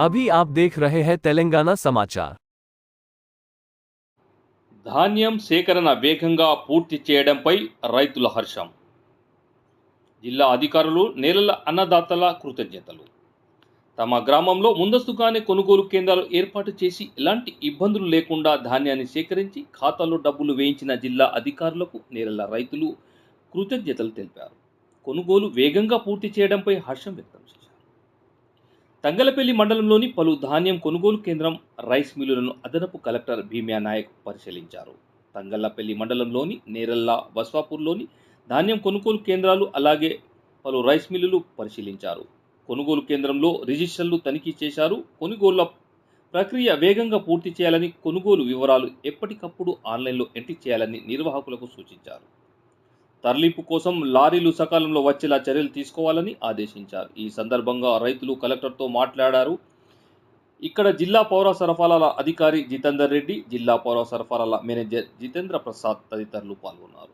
अभी आप देख रहे हैं तेलंगाना समाचार ధాన్యం సేకరణ వేగంగా పూర్తి చేయడంపై రైతుల హర్షం జిల్లా అధికారులు నేలల అన్నదాతల కృతజ్ఞతలు తమ గ్రామంలో ముందస్తుగానే కొనుగోలు కేంద్రాలు ఏర్పాటు చేసి ఎలాంటి ఇబ్బందులు లేకుండా ధాన్యాన్ని సేకరించి ఖాతాలో డబ్బులు వేయించిన జిల్లా అధికారులకు నేలల రైతులు కృతజ్ఞతలు తెలిపారు కొనుగోలు వేగంగా పూర్తి చేయడంపై హర్షం వ్యక్తం చేశారు తంగలపల్లి మండలంలోని పలు ధాన్యం కొనుగోలు కేంద్రం రైస్ మిల్లులను అదనపు కలెక్టర్ భీమ్యా నాయక్ పరిశీలించారు. తంగలపల్లి మండలంలోని నేరల్లా బస్వాపూర్లోని ధాన్యం కొనుగోలు కేంద్రాలు అలాగే పలు రైస్ మిల్లులు పరిశీలించారు. కొనుగోలు కేంద్రంలో రిజిస్టర్లు తనిఖీ చేశారు. కొనుగోళ్ళ ప్రక్రియ వేగంగా పూర్తి చేయాలని కొనుగోలు వివరాలు ఎప్పటికప్పుడు ఆన్లైన్లో ఎంట్రీ చేయాలని నిర్వాహకులకు సూచించారు. తరలింపు కోసం లారీలు సకాలంలో వచ్చేలా చర్యలు తీసుకోవాలని ఆదేశించారు. ఈ సందర్భంగా రైతులు కలెక్టర్తో మాట్లాడారు. ఇక్కడ జిల్లా పౌర సరఫరాల అధికారి జితేందర్ రెడ్డి జిల్లా పౌర సరఫరాల మేనేజర్ జితేంద్ర ప్రసాద్ తదితరులు పాల్గొన్నారు.